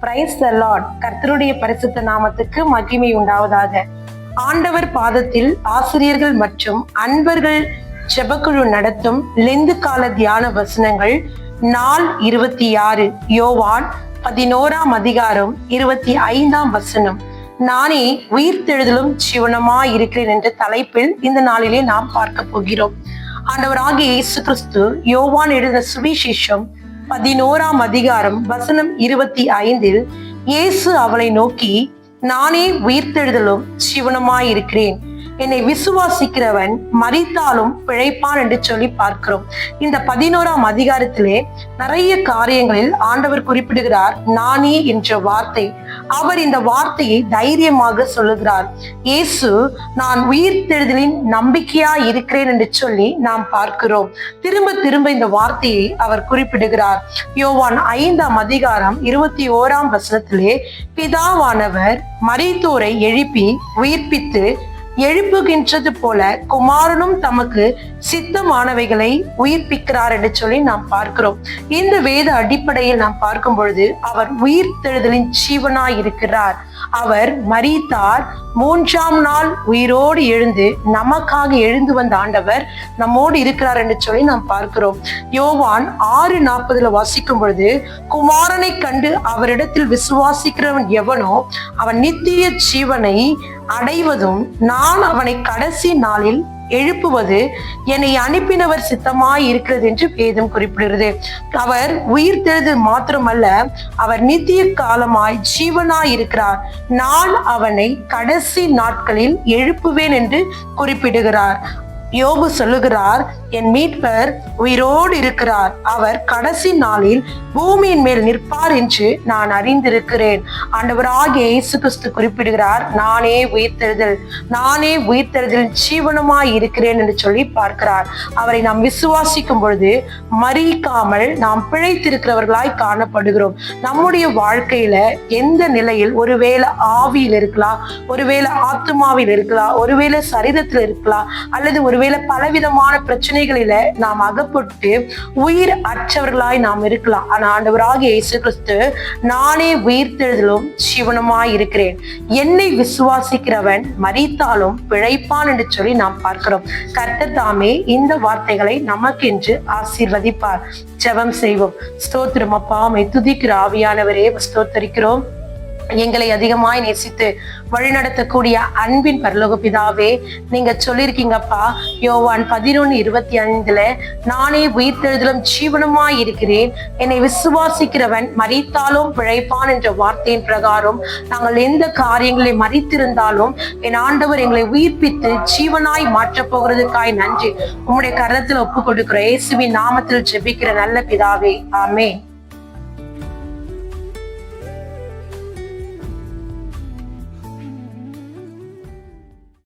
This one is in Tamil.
பிரைஸ் த லார்ட் கர்த்தருடைய பரிசுத்த நாமத்துக்கு மகிமை உண்டாவதாக. ஆண்டவர் பாதத்தில் ஆசிரியர்கள் மற்றும் அன்பர்கள் ஜெபக்குழு நடத்தும் லெந்து கால தியான வசனங்கள் நாள் இருபத்தி ஆறு யோவான் பதினோராம் அதிகாரம் இருபத்தி ஐந்தாம் வசனம். நானே உயிர்த்தெழுதலும் சிவனமா இருக்கிறேன் என்ற தலைப்பில் இந்த நாளிலே நாம் பார்க்க போகிறோம். ஆண்டவராகிய இயேசு கிறிஸ்து யோவான் எழுதின சுவிசேஷம் பதினோராம் அதிகாரம் வசனம் இருபத்தி ஐந்தில் இயேசு அவளை நோக்கி நானே உயிர்த்தெழுதலும் சிவனமாயிருக்கிறேன். என்னை விசுவாசிக்கிறவன் மறித்தாலும் பிழைப்பான் என்று சொல்லி பார்க்கிறோம். இந்த பதினோராம் அதிகாரத்திலே நிறைய காரியங்களில் ஆண்டவர் குறிப்பிடுகிறார் நானே என்ற வார்த்தை. அவர் இந்த வார்த்தையை தைரியமாக சொல்லுகிறார். இயேசு நான் உயிர் தெரிதலின் நம்பிக்கையா இருக்கிறேன் என்று சொல்லி நாம் பார்க்கிறோம். திரும்ப திரும்ப இந்த வார்த்தையை அவர் குறிப்பிடுகிறார். யோவான் ஐந்தாம் அதிகாரம் இருபத்தி ஓராம் வசனத்திலே பிதாவானவர் மறைத்தோரை எழுப்பி உயிர்ப்பித்து எழுப்புகின்றது போல குமாரனும் தமக்கு சித்தமானவைகளை உயிர்ப்பிக்கிறார் என்று சொல்லி நாம் பார்க்கிறோம். இந்த வேத அடிப்படையில் நாம் பார்க்கும் பொழுது அவர் உயிர்த்தெழுதலின் ஜீவனாய் இருக்கிறார். அவர் மறித்தார் மூன்றாம் நாள் உயிரோடு எழுந்து நமக்காக எழுந்து வந்த ஆண்டவர் நம்மோடு இருக்கிறார் என்று சொல்லி நாம் பார்க்கிறோம். யோவான் ஆறு நாற்பதுல வாசிக்கும் பொழுது குமாரனை கண்டு அவரிடத்தில் விசுவாசிக்கிறவன் எவனோ அவன் நித்திய ஜீவனை அடைவதும் நான் அவனை கடைசி நாளில் எழுப்புவது என்னை அனுப்பினவர் சித்தமாய் இருக்கிறது என்று வேதம் குறிப்பிடுகிறது. அவர் உயிர் தெழுது மாத்திரமல்ல அவர் நித்திய காலமாய் ஜீவனாய் இருக்கிறார் நான் அவனை கடைசி நாட்களில் எழுப்புவேன் என்று குறிப்பிடுகிறார். யோபு சொல்லுகிறார் என் மீட்பர் உயிரோடு இருக்கிறார். அவர் கடைசி நாளில் பூமியின் மேல் நிற்பார் என்று நான் அறிந்திருக்கிறேன். ஆண்டவராகிய இயேசு கிறிஸ்து குறிப்பிடுகிறார் நானே உயிர்த்தெழுதல் நானே உயிர்த்தெழுதல் ஜீவனமாய் இருக்கிறேன் என்று சொல்லி பார்க்கிறார். அவரை நாம் விசுவாசிக்கும் பொழுது மறிக்காமல் நாம் பிழைத்திருக்கிறவர்களாய் காணப்படுகிறோம். நம்முடைய வாழ்க்கையில எந்த நிலையில் ஒருவேளை ஆவியில் இருக்கலாம் ஒருவேளை ஆத்மாவில் இருக்கலாம் ஒருவேளை சரீரத்தில் இருக்கலாம் அல்லது ஒரு ஒருவேளை பலவிதமான பிரச்சனைகளில நாம் அகப்பட்டு உயிர் அற்றவர்களாய் நாம் இருக்கலாம். ஆனா ஆண்டவராக இயேசு கிறிஸ்து நானே உயிர்த்தெழுதலும் சிவனமாய் இருக்கிறேன். என்னை விசுவாசிக்கிறவன் மறித்தாலும் பிழைப்பான் என்று சொல்லி நாம் பார்க்கிறோம். கர்த்தர் தாமே இந்த வார்த்தைகளை நமக்கென்று ஆசீர்வதிப்பார். ஜெபம் செய்வோம். ஸ்தோத்திரம் அப்பா துதிக்கிற ஆவியானவரே ஸ்தோத்தரிக்கிறோம். எங்களை அதிகமாய் நேசித்து வழிநடத்தக்கூடிய அன்பின் பரலோக பிதாவே நீங்க சொல்லியிருக்கீங்கப்பா யோவான் பதினொன்னு இருபத்தி ஐந்துல நானே உயிர்த்தெழுதலும் ஜீவனமாய் இருக்கிறேன். என்னை விசுவாசிக்கிறவன் மறித்தாலும் பிழைப்பான் என்ற வார்த்தையின் பிரகாரம் நாங்கள் எந்த காரியங்களை மறித்திருந்தாலும் என் ஆண்டவர் எங்களை உயிர்ப்பித்து ஜீவனாய் மாற்றப் போகிறதுக்காய் நன்றி. உம்முடைய கரத்தில் ஒப்பு கொடுக்கிற இயேசுவின் நாமத்தில் ஜெபிக்கிற நல்ல பிதாவே. ஆமே